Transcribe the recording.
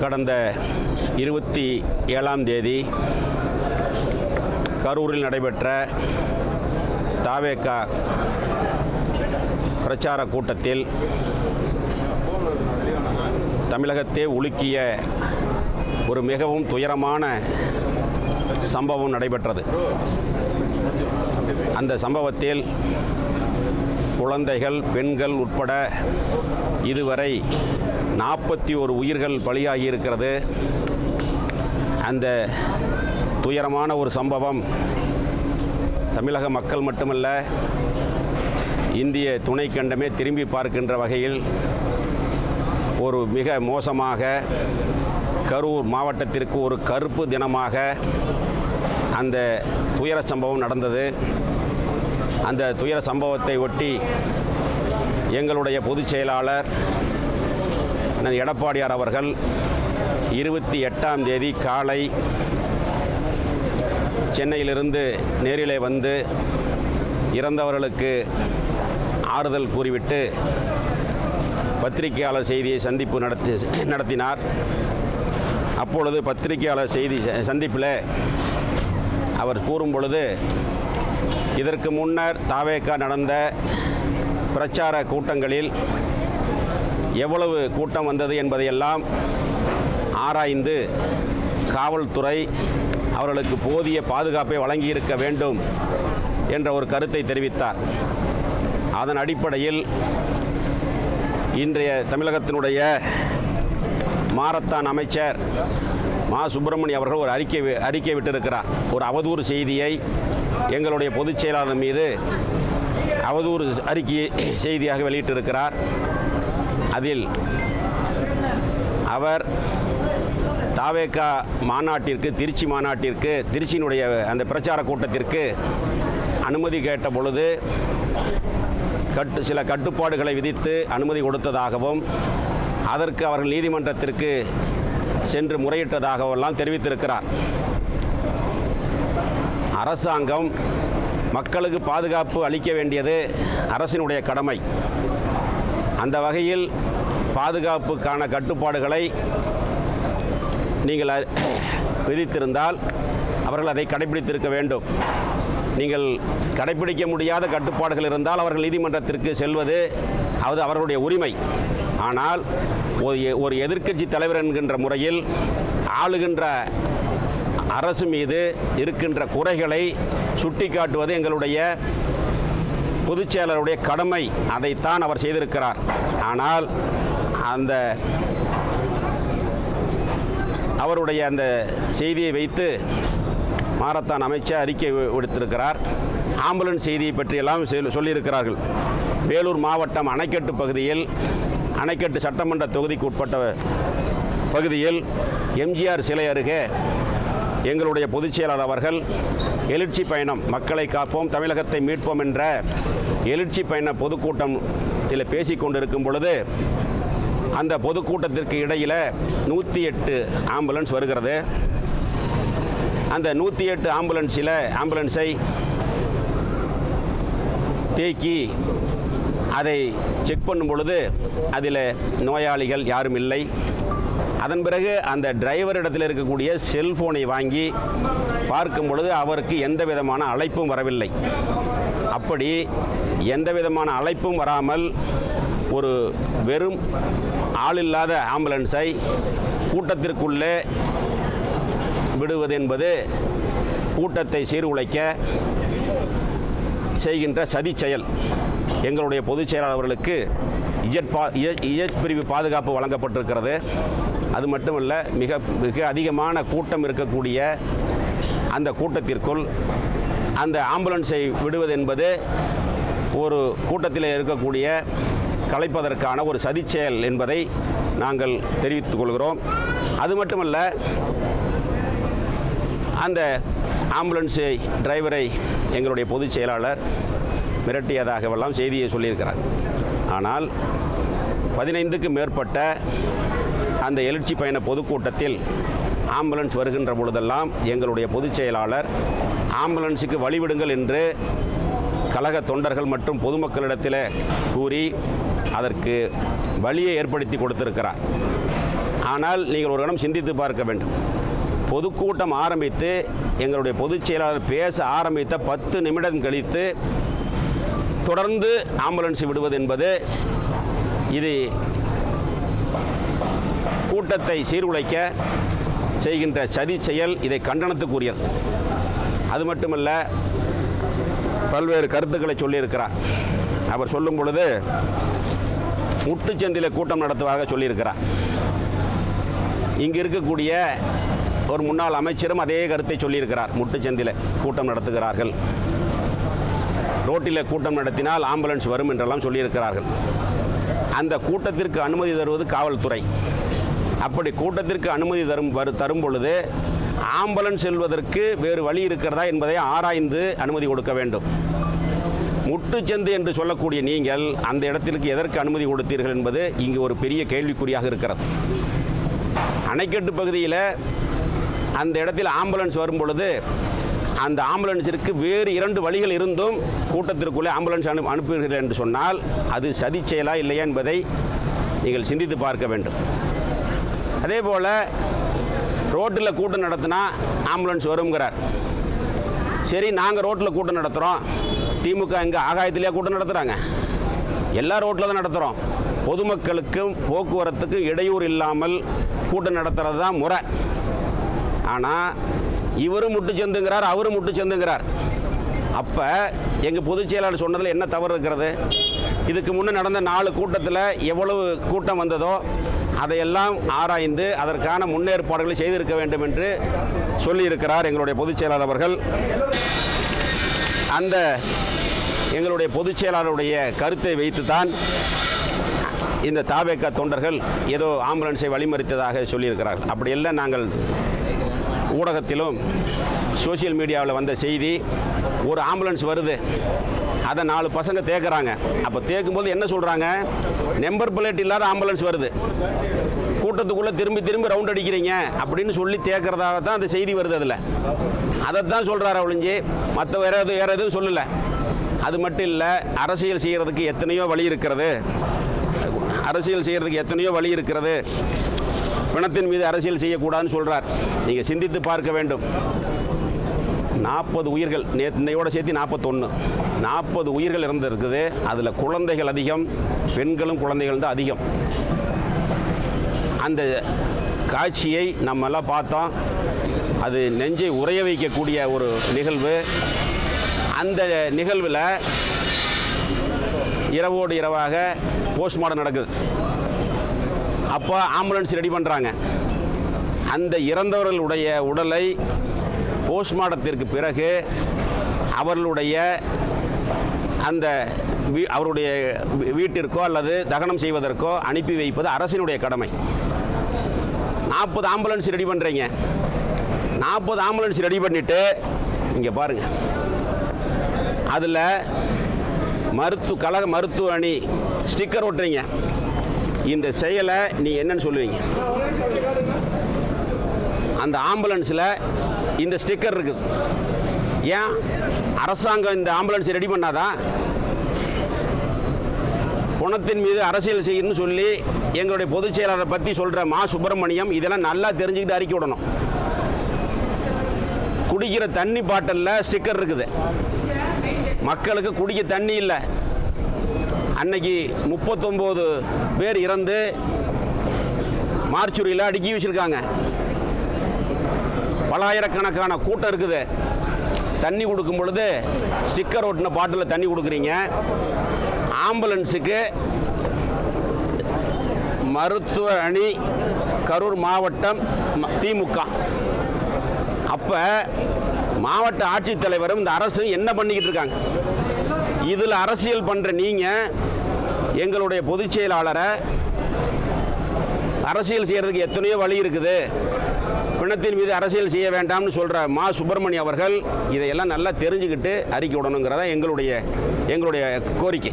கடந்த இருபத்தி ஏழாம் தேதி கரூரில் நடைபெற்ற தாவேக்கா பிரச்சார கூட்டத்தில் தமிழகத்தை உலுக்கிய ஒரு மிகவும் துயரமான சம்பவம் நடைபெற்றது. அந்த சம்பவத்தில் குழந்தைகள் பெண்கள் உட்பட இதுவரை நாற்பத்தி ஒரு உயிர்கள் பலியாகி இருக்கிறது அந்த துயரமான ஒரு சம்பவம் தமிழக மக்கள் மட்டுமல்ல இந்திய துணைக்கண்டமே திரும்பி பார்க்கின்ற வகையில் ஒரு மிக மோசமாக கரூர் மாவட்டத்திற்கு ஒரு கருப்பு தினமாக அந்த துயர சம்பவம் நடந்தது. அந்த துயர சம்பவத்தை ஒட்டி எங்களுடைய பொதுச் செயலாளர் எடப்பாடியார் அவர்கள் இருபத்தி எட்டாம் தேதி காலை சென்னையிலிருந்து நேரிலே வந்து இறந்தவர்களுக்கு ஆறுதல் கூறிவிட்டு பத்திரிகையாளர் செய்தியை சந்திப்பு நடத்தி நடத்தினார். அப்பொழுது பத்திரிகையாளர் செய்தி சந்திப்பில் அவர் கூறும் பொழுது இதற்கு முன்னர் தாவேக்கா நடந்த பிரச்சார கூட்டங்களில் எவ்வளவு கூட்டம் வந்தது என்பதையெல்லாம் ஆராய்ந்து காவல்துறை அவர்களுக்கு போதிய பாதுகாப்பை வழங்கியிருக்க வேண்டும் என்ற ஒரு கருத்தை தெரிவித்தார். அதன் அடிப்படையில் இன்றைய தமிழகத்தினுடைய மாரத்தான் அமைச்சர் மா. சுப்பிரமணிய அவர்கள் ஒரு அறிக்கை அறிக்கை விட்டிருக்கிறார். ஒரு அவதூறு செய்தியை எங்களுடைய பொதுச் செயலாளர் மீது அவதூறு அறிக்கை செய்தியாக வெளியிட்டிருக்கிறார். அதில் அவர் தாவேக்கா மாநாட்டிற்கு திருச்சி மாநாட்டிற்கு திருச்சியினுடைய அந்த பிரச்சார கூட்டத்திற்கு அனுமதி கேட்ட பொழுது கட்டு சில கட்டுப்பாடுகளை விதித்து அனுமதி கொடுத்ததாகவும் அதற்கு அவர்கள் நீதிமன்றத்திற்கு சென்று முறையிட்டதாகவெல்லாம் தெரிவித்திருக்கிறார். அரசாங்கம் மக்களுக்கு பாதுகாப்பு அளிக்க வேண்டியது அரசினுடைய கடமை. அந்த வகையில் பாதுகாப்புக்கான கட்டுப்பாடுகளை நீங்கள் விதித்திருந்தால் அவர்கள் அதை கடைபிடித்திருக்க வேண்டும். நீங்கள் கடைபிடிக்க முடியாத கட்டுப்பாடுகள் இருந்தால் அவர்கள் நீதிமன்றத்திற்கு செல்வது அது அவர்களுடைய உரிமை. ஆனால் ஒரு ஒரு எதிர்க்கட்சி தலைவர் என்கின்ற முறையில் ஆளுகின்ற அரசு மீது இருக்கின்ற குறைகளை சுட்டிக்காட்டுவது எங்களுடைய பொதுச் செயலருடைய கடமை அதைத்தான் அவர் செய்திருக்கிறார். ஆனால் அந்த அவருடைய அந்த செய்தியை வைத்து மாரத்தான் அமைச்சர் அறிக்கை விடுத்திருக்கிறார். ஆம்புலன்ஸ் செய்தியை பற்றியெல்லாம் சொல்லியிருக்கிறார்கள். வேலூர் மாவட்டம் அணைக்கட்டு பகுதியில் அணைக்கட்டு சட்டமன்ற தொகுதிக்கு உட்பட்ட பகுதியில் எம்ஜிஆர் சிலை அருகே எங்களுடைய பொதுச் செயலாளர் அவர்கள் எழுச்சி பயணம் மக்களை காப்போம் தமிழகத்தை மீட்போம் என்ற எழுச்சி பயண பொதுக்கூட்டத்தில் பேசிக் கொண்டிருக்கும் பொழுது அந்த பொதுக்கூட்டத்திற்கு இடையில் நூற்றி எட்டு ஆம்புலன்ஸ் வருகிறது. அந்த நூற்றி எட்டு ஆம்புலன்ஸில் ஆம்புலன்ஸை தேக்கி அதை செக் பண்ணும் பொழுது அதில் நோயாளிகள் யாரும் இல்லை. அதன் பிறகு அந்த டிரைவரிடத்தில் இருக்கக்கூடிய செல்போனை வாங்கி பார்க்கும் பொழுது அவருக்கு எந்த விதமான அழைப்பும் வரவில்லை. அப்படி எந்த விதமான அழைப்பும் வராமல் ஒரு வெறும் ஆளில்லாத ஆம்புலன்ஸை கூட்டத்திற்குள்ளே விடுவது என்பது கூட்டத்தை சீர்குலைக்க செய்கின்ற சதி செயல். எங்களுடைய பொதுச் செயலாளர்களுக்கு இஜட் பா இஜட் பிரிவு பாதுகாப்பு வழங்கப்பட்டிருக்கிறது. அது மட்டுமல்ல மிக மிக அதிகமான கூட்டம் இருக்கக்கூடிய அந்த கூட்டத்திற்குள் அந்த ஆம்புலன்ஸை விடுவது என்பது ஒரு கூட்டத்தில் இருக்கக்கூடிய கலைப்பதற்கான ஒரு சதிச்செயல் என்பதை நாங்கள் தெரிவித்துக் கொள்கிறோம். அது மட்டுமல்ல அந்த ஆம்புலன்ஸை டிரைவரை எங்களுடைய பொதுச் செயலாளர் மிரட்டியதாகவெல்லாம் செய்தியை சொல்லியிருக்கிறார். ஆனால் பதினைந்துக்கு மேற்பட்ட அந்த எழுச்சி பயண பொதுக்கூட்டத்தில் ஆம்புலன்ஸ் வருகின்ற பொழுதெல்லாம் எங்களுடைய பொதுச் செயலாளர் ஆம்புலன்ஸுக்கு வழிவிடுங்கள் என்று கழக தொண்டர்கள் மற்றும் பொதுமக்களிடத்தில் கூறி அதற்கு வழியை ஏற்படுத்தி கொடுத்திருக்கிறார். ஆனால் நீங்கள் ஒரு கணம் சிந்தித்து பார்க்க வேண்டும். பொதுக்கூட்டம் ஆரம்பித்து எங்களுடைய பொதுச் செயலாளர் பேச ஆரம்பித்த பத்து நிமிடம் கழித்து தொடர்ந்து ஆம்புலன்ஸ் விடுவது என்பது இது கூட்டத்தை சீர்குலைக்க செய்கின்ற சதி செயல் இதை கண்டனத்துக்குரியது. அது மட்டுமல்ல பல்வேறு கருத்துக்களை சொல்லியிருக்கிறார். அவர் சொல்லும் பொழுது முட்டுச்சந்தில கூட்டம் நடத்துவதாக சொல்லியிருக்கிறார். இங்கு இருக்கக்கூடிய ஒரு முன்னாள் அமைச்சரும் அதே கருத்தை சொல்லியிருக்கிறார். முட்டுச்சந்தில கூட்டம் நடத்துகிறார்கள். ரோட்டில் கூட்டம் நடத்தினால் ஆம்புலன்ஸ் வரும் என்றெல்லாம் சொல்லியிருக்கிறார்கள். அந்த கூட்டத்திற்கு அனுமதி தருவது காவல்துறை. அப்படி கூட்டத்திற்கு அனுமதி தரும் வரு தரும் பொழுது ஆம்புலன்ஸ் செல்வதற்கு வேறு வழி இருக்கிறதா என்பதை ஆராய்ந்து அனுமதி கொடுக்க வேண்டும். முட்டுச்சந்து என்று சொல்லக்கூடிய நீங்கள் அந்த இடத்திற்கு எதற்கு அனுமதி கொடுத்தீர்கள் என்பது இங்கு ஒரு பெரிய கேள்விக்குறியாக இருக்கிறது. அணைக்கட்டு பகுதியில் அந்த இடத்தில் ஆம்புலன்ஸ் வரும் பொழுது அந்த ஆம்புலன்ஸிற்கு வேறு இரண்டு வழிகள் இருந்தும் கூட்டத்திற்குள்ளே ஆம்புலன்ஸ் அனு அனுப்புகிறீர்கள் என்று சொன்னால் அது சதி செயலா இல்லையா என்பதை நீங்கள் சிந்தித்து பார்க்க வேண்டும். அதே போல் ரோட்டில் கூட்டம் நடத்தினா ஆம்புலன்ஸ் வருங்கிறார் சரி நாங்கள் ரோட்டில் கூட்டம் நடத்துகிறோம் திமுக இங்கே ஆகாயத்திலேயே கூட்டம் நடத்துகிறாங்க எல்லா ரோட்டில் தான் நடத்துகிறோம் பொதுமக்களுக்கும் போக்குவரத்துக்கும் இடையூறு இல்லாமல் கூட்டம் நடத்துகிறது தான் முறை. ஆனால் இவரும் முட்டு செந்துங்கிறார் அவரும் முட்டு செந்துங்கிறார். அப்போ எங்கள் பொதுச் செயலாளர் சொன்னதில் என்ன தவறு இருக்கிறது? இதுக்கு முன்னே நடந்த நாலு கூட்டத்தில் எவ்வளவு கூட்டம் வந்ததோ அதையெல்லாம் ஆராய்ந்து அதற்கான முன்னேற்பாடுகளை செய்திருக்க வேண்டும் என்று சொல்லியிருக்கிறார் எங்களுடைய பொதுச் செயலாளர் அவர்கள். அந்த எங்களுடைய பொதுச் செயலாளருடைய கருத்தை வைத்துத்தான் இந்த தாவேக்கா தொண்டர்கள் ஏதோ ஆம்புலன்ஸை வழிமறித்ததாக சொல்லியிருக்கிறார்கள். அப்படியெல்லாம் நாங்கள் ஊடகத்திலும் சோஷியல் மீடியாவில் வந்த செய்தி ஒரு ஆம்புலன்ஸ் வருது. அதை நாலு பசங்க தேக்குறாங்க. அப்போ தேக்கும்போது என்ன சொல்கிறாங்க நம்பர் பிளேட் இல்லாத ஆம்புலன்ஸ் வருது. கூட்டத்துக்குள்ளே திரும்பி திரும்பி ரவுண்ட் அடிக்கிறீங்க. அப்படின்னு சொல்லி தேக்கிறதாக தான் அந்த செய்தி வருது அதில். அதை தான் சொல்கிறாரு ஒழிஞ்சு மற்ற வேற எதுவும் வேறு எதுவும் சொல்லலை. அது மட்டும் இல்லை அரசியல் செய்கிறதுக்கு எத்தனையோ வழி இருக்கிறது. அரசியல் செய்கிறதுக்கு எத்தனையோ வழி இருக்கிறது. பிணத்தின் மீது அரசியல் செய்யக்கூடாதுன்னு சொல்கிறார் நீங்கள் சிந்தித்து பார்க்க வேண்டும். நாற்பது உயிர்கள் நேற்று சேர்த்து நாற்பத்தொன்று நாற்பது உயிர்கள் இருந்திருக்குது அதில் குழந்தைகள் அதிகம் பெண்களும் குழந்தைகள் தான் அதிகம். அந்த காட்சியை நம்ம எல்லாம் பார்த்தோம் அது நெஞ்சை உறைய வைக்கக்கூடிய ஒரு நிகழ்வு. அந்த நிகழ்வில் இரவோடு இரவாக போஸ்ட்மார்டம் நடக்குது. அப்போ ஆம்புலன்ஸ் ரெடி பண்ணுறாங்க அந்த இறந்தவர்களுடைய உடலை போஸ்ட்மார்ட்டத்திற்கு பிறகு அவர்களுடைய அந்த வீ- அவருடைய வீட்டிற்கோ அல்லது தகனம் செய்வதற்கோ அனுப்பி வைப்பது அரசினுடைய கடமை. நாற்பது ஆம்புலன்ஸ் ரெடி பண்ணுறீங்க நாற்பது ஆம்புலன்ஸ் ரெடி பண்ணிவிட்டு இங்கே பாருங்கள் அதில் மருத்துவ கழக மருத்துவ அணி ஸ்டிக்கர் ஒட்டுறீங்க. இந்த செயலை நீ என்னன்னு சொல்லுவீங்க. அந்த ஆம்புலன்ஸில் இந்த ஸ்டிக்கர் இருக்குது. ஏன்? அரசாங்கம் இந்த ஆம்புலன்ஸ் ரெடி பண்ணாதான் குணத்தின் மீது அரசியல் செய்யணும்னு சொல்லி எங்களுடைய பொதுச் செயலாளரை பற்றி சொல்கிற மா. சுப்பிரமணியம் இதெல்லாம் நல்லா தெரிஞ்சுக்கிட்டு அறிக்கை விடணும். குடிக்கிற தண்ணி பாட்டிலில் ஸ்டிக்கர் இருக்குது. மக்களுக்கு குடிக்க தண்ணி இல்லை. அன்னைக்கு முப்பத்தொம்போது பேர் இறந்து மார்ச்சுரியில் அடுக்கி வச்சுருக்காங்க பலாயிரக்கணக்கான கூட்டம் இருக்குது. தண்ணி கொடுக்கும் பொழுது ஸ்டிக்கர் ஓட்டின பாட்டில் தண்ணி கொடுக்குறீங்க. ஆம்புலன்ஸுக்கு மருத்துவ அணி கரூர் மாவட்டம் திமுக. அப்போ மாவட்ட ஆட்சித்தலைவரும் இந்த அரசும் என்ன பண்ணிக்கிட்டு இருக்காங்க? இதில் அரசியல் பண்ணுற நீங்கள் எங்களுடைய பொதுச் செயலாளரை அரசியல் செய்கிறதுக்கு எத்தனையோ வழி இருக்குது. பிணத்தின் மீது அரசியல் செய்ய வேண்டாம்னு சொல்கிற மா. சுப்பிரமணியம் அவர்கள் இதையெல்லாம் நல்லா தெரிஞ்சுக்கிட்டு அறிக்கை விடணுங்கிறதா எங்களுடைய எங்களுடைய கோரிக்கை.